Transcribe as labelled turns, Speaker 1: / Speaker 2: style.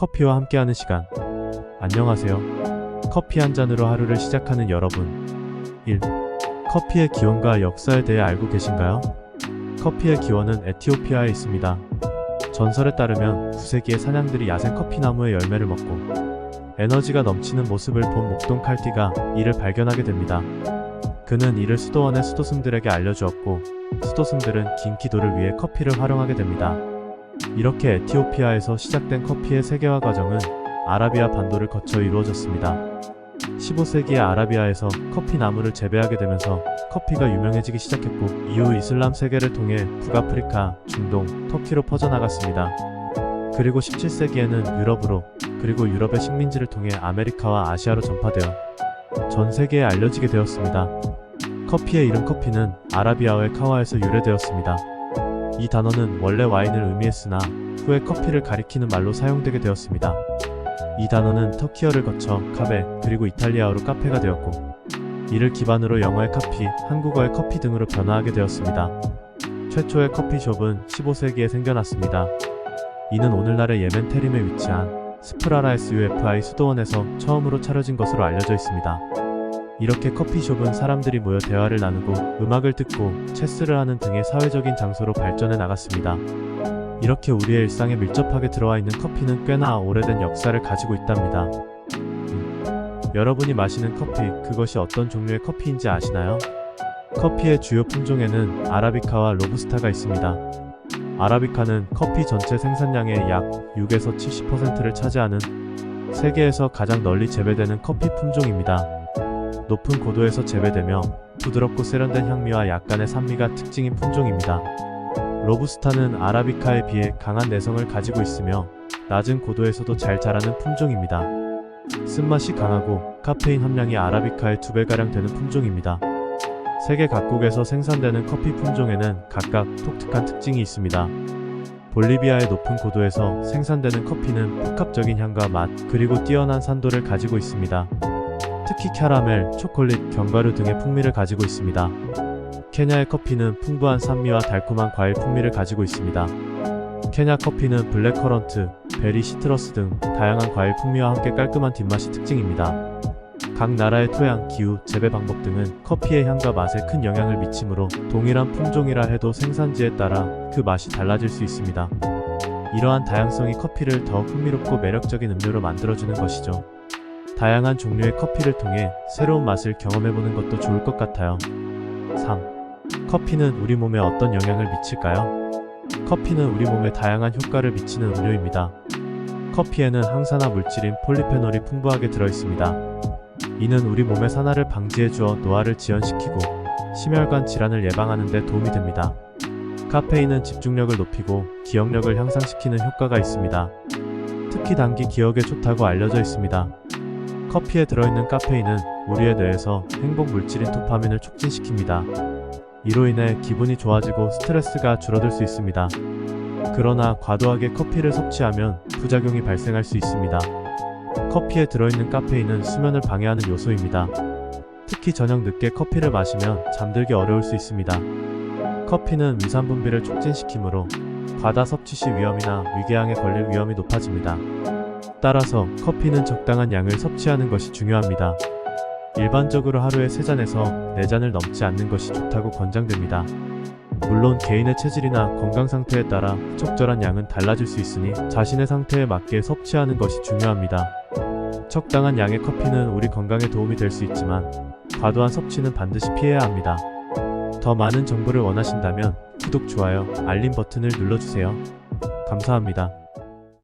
Speaker 1: 커피와 함께하는 시간. 안녕하세요. 커피 한 잔으로 하루를 시작하는 여러분. 1. 커피의 기원과 역사에 대해 알고 계신가요? 커피의 기원은 에티오피아에 있습니다. 전설에 따르면 9세기에 사냥들이 야생 커피나무의 열매를 먹고 에너지가 넘치는 모습을 본 목동 칼티가 이를 발견하게 됩니다. 그는 이를 수도원의 수도승들에게 알려주었고 수도승들은 긴 기도를 위해 커피를 활용하게 됩니다. 이렇게 에티오피아에서 시작된 커피의 세계화 과정은 아라비아 반도를 거쳐 이루어졌습니다. 15세기에 아라비아에서 커피 나무를 재배하게 되면서 커피가 유명해지기 시작했고 이후 이슬람 세계를 통해 북아프리카, 중동, 터키로 퍼져나갔습니다. 그리고 17세기에는 유럽으로 그리고 유럽의 식민지를 통해 아메리카와 아시아로 전파되어 전 세계에 알려지게 되었습니다. 커피의 이름 커피는 아라비아어의 카와에서 유래되었습니다. 이 단어는 원래 와인을 의미했으나 후에 커피를 가리키는 말로 사용되게 되었습니다. 이 단어는 터키어를 거쳐 카베 그리고 이탈리아어로 카페가 되었고 이를 기반으로 영어의 카피, 한국어의 커피 등으로 변화하게 되었습니다. 최초의 커피숍은 15세기에 생겨났습니다. 이는 오늘날의 예멘 테림에 위치한 스프라라 SUFI 수도원에서 처음으로 차려진 것으로 알려져 있습니다. 이렇게 커피숍은 사람들이 모여 대화를 나누고 음악을 듣고 체스를 하는 등의 사회적인 장소로 발전해 나갔습니다. 이렇게 우리의 일상에 밀접하게 들어와 있는 커피는 꽤나 오래된 역사를 가지고 있답니다. 음, 여러분이 마시는 커피, 그것이 어떤 종류의 커피인지 아시나요? 커피의 주요 품종에는 아라비카와 로부스타가 있습니다. 아라비카는 커피 전체 생산량의 약 6에서 70%를 차지하는 세계에서 가장 널리 재배되는 커피 품종입니다. 높은 고도에서 재배되며 부드럽고 세련된 향미와 약간의 산미가 특징인 품종입니다. 로부스타는 아라비카에 비해 강한 내성을 가지고 있으며 낮은 고도에서도 잘 자라는 품종입니다. 쓴맛이 강하고 카페인 함량이 아라비카의 2배가량 되는 품종입니다. 세계 각국에서 생산되는 커피 품종에는 각각 독특한 특징이 있습니다. 볼리비아의 높은 고도에서 생산되는 커피는 복합적인 향과 맛, 그리고 뛰어난 산도를 가지고 있습니다. 특히 캐러멜, 초콜릿, 견과류 등의 풍미를 가지고 있습니다. 케냐의 커피는 풍부한 산미와 달콤한 과일 풍미를 가지고 있습니다. 케냐 커피는 블랙커런트, 베리 시트러스 등 다양한 과일 풍미와 함께 깔끔한 뒷맛이 특징입니다. 각 나라의 토양, 기후, 재배 방법 등은 커피의 향과 맛에 큰 영향을 미치므로 동일한 품종이라 해도 생산지에 따라 그 맛이 달라질 수 있습니다. 이러한 다양성이 커피를 더욱 흥미롭고 매력적인 음료로 만들어주는 것이죠. 다양한 종류의 커피를 통해 새로운 맛을 경험해보는 것도 좋을 것 같아요. 3. 커피는 우리 몸에 어떤 영향을 미칠까요? 커피는 우리 몸에 다양한 효과를 미치는 음료입니다. 커피에는 항산화 물질인 폴리페놀이 풍부하게 들어있습니다. 이는 우리 몸의 산화를 방지해 주어 노화를 지연시키고 심혈관 질환을 예방하는 데 도움이 됩니다. 카페인은 집중력을 높이고 기억력을 향상시키는 효과가 있습니다. 특히 단기 기억에 좋다고 알려져 있습니다. 커피에 들어있는 카페인은 우리의 뇌에서 행복 물질인 도파민을 촉진시킵니다. 이로 인해 기분이 좋아지고 스트레스가 줄어들 수 있습니다. 그러나 과도하게 커피를 섭취하면 부작용이 발생할 수 있습니다. 커피에 들어있는 카페인은 수면을 방해하는 요소입니다. 특히 저녁 늦게 커피를 마시면 잠들기 어려울 수 있습니다. 커피는 위산 분비를 촉진시키므로 과다 섭취 시 위험이나 위궤양에 걸릴 위험이 높아집니다. 따라서 커피는 적당한 양을 섭취하는 것이 중요합니다. 일반적으로 하루에 3잔에서 4잔을 넘지 않는 것이 좋다고 권장됩니다. 물론 개인의 체질이나 건강 상태에 따라 적절한 양은 달라질 수 있으니 자신의 상태에 맞게 섭취하는 것이 중요합니다. 적당한 양의 커피는 우리 건강에 도움이 될 수 있지만 과도한 섭취는 반드시 피해야 합니다. 더 많은 정보를 원하신다면 구독, 좋아요, 알림 버튼을 눌러주세요. 감사합니다.